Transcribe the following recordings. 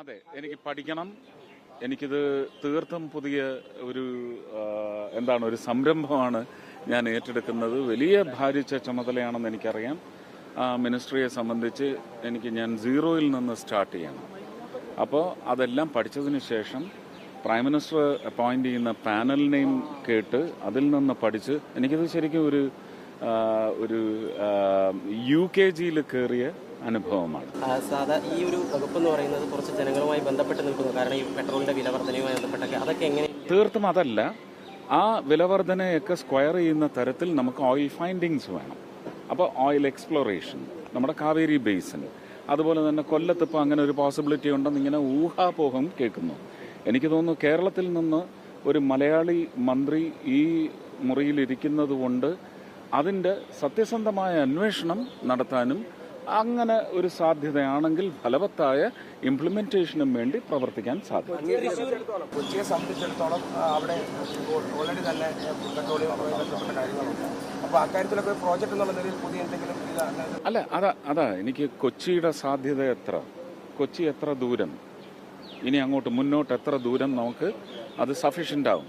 അതെ എനിക്ക് പഠിക്കണം. എനിക്കിത് തീർത്തും പുതിയ ഒരു എന്താണ് ഒരു സംരംഭമാണ് ഞാൻ ഏറ്റെടുക്കുന്നത്. വലിയ ഭാരിച്ച ചുമതലയാണെന്ന് എനിക്കറിയാം. മിനിസ്ട്രിയെ സംബന്ധിച്ച് എനിക്ക് ഞാൻ സീറോയിൽ നിന്ന് സ്റ്റാർട്ട് ചെയ്യണം. അപ്പോൾ അതെല്ലാം പഠിച്ചതിന് ശേഷം പ്രൈം മിനിസ്റ്റർ അപ്പോയിന്റ് ചെയ്യുന്ന പാനലിനെയും കേട്ട് അതിൽ നിന്ന് പഠിച്ച് എനിക്കിത് ശരിക്കും ഒരു ഒരു യു കെ ജിയിൽ കയറിയ അനുഭവമാണ്. സാധാ ഈ ഒരു വകുപ്പ് എന്ന് പറയുന്നത് കുറച്ച് ജനങ്ങളുമായി ബന്ധപ്പെട്ട് നിൽക്കുന്നു. കാരണം ഈ പെട്രോളിന്റെ വില വർധനയുമായി ബന്ധപ്പെട്ടൊക്കെ അതൊക്കെ എങ്ങനെ തീർത്തും അതല്ല. ആ വിലവർധനയൊക്കെ സ്ക്വയർ ചെയ്യുന്ന തരത്തിൽ നമുക്ക് ഓയിൽ ഫൈൻഡിങ്സ് വേണം. അപ്പോൾ ഓയിൽ എക്സ്പ്ലോറേഷൻ നമ്മുടെ കാവേരി ബേസിൻ അതുപോലെ തന്നെ കൊല്ലത്ത് ഇപ്പോൾ അങ്ങനെ ഒരു പോസിബിലിറ്റി ഉണ്ടെന്ന് ഇങ്ങനെ ഊഹാപോഹം കേൾക്കുന്നു. എനിക്ക് തോന്നുന്നു കേരളത്തിൽ നിന്ന് ഒരു മലയാളി മന്ത്രി ഈ മുറിയിലിരിക്കുന്നത് കൊണ്ട് അതിന്റെ സത്യസന്ധമായ അന്വേഷണം നടത്താനും അങ്ങനെ ഒരു സാധ്യതയാണെങ്കിൽ ഫലവത്തായ ഇംപ്ലിമെന്റേഷനും വേണ്ടി പ്രവർത്തിക്കാൻ സാധിക്കും. കൊച്ചിയെ സംബന്ധിച്ചിടത്തോളം അവിടെ ഓൾറെഡി തന്നെ പെട്രോളിയം ബന്ധപ്പെട്ട കാര്യങ്ങളുണ്ട്. അപ്പോൾ അക്കാര്യത്തിലൊക്കെ പ്രോജക്റ്റ് എന്നുള്ള നിലയിൽ പുതിയ എന്തെങ്കിലും അല്ല അതാ അതാ എനിക്ക് കൊച്ചിയുടെ സാധ്യത എത്ര? കൊച്ചി എത്ര ദൂരം? ഇനി അങ്ങോട്ട് മുന്നോട്ട് എത്ര ദൂരം നമുക്ക് അത് സഫീഷ്യന്റ് ആവും?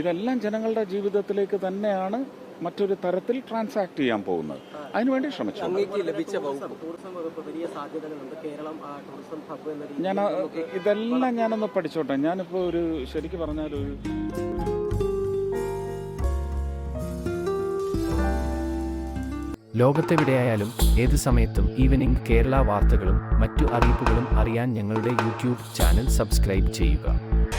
ഇതെല്ലാം ജനങ്ങളുടെ ജീവിതത്തിലേക്ക് തന്നെയാണ് മറ്റൊരു തരത്തിൽ ട്രാൻസാക്ട് ചെയ്യാൻ പോകുന്നത്. അതിനുവേണ്ടി ശ്രമിച്ചു. അങ്ങേക്ക് ലഭിച്ച വകുപ്പ്. ടൂറിസം വകുപ്പ് വലിയ സാധ്യതകളുണ്ട് കേരളം ആ ടൂറിസം ഹബ്ബ് എന്ന രീതിയിൽ ഞാൻ ഇതെല്ലാം ഞാനൊന്ന് പഠിച്ചോട്ടെ. ഞാനിപ്പോൾ ഒരു ശരിക്ക് പറഞ്ഞാൽ ഒരു ലോകത്തെവിടെയായാലും ഏത് സമയത്തും ഈവനിംഗ് കേരള വാർത്തകളും മറ്റു അറിയിപ്പുകളും അറിയാൻ ഞങ്ങളുടെ യൂട്യൂബ് ചാനൽ സബ്സ്ക്രൈബ് ചെയ്യുക.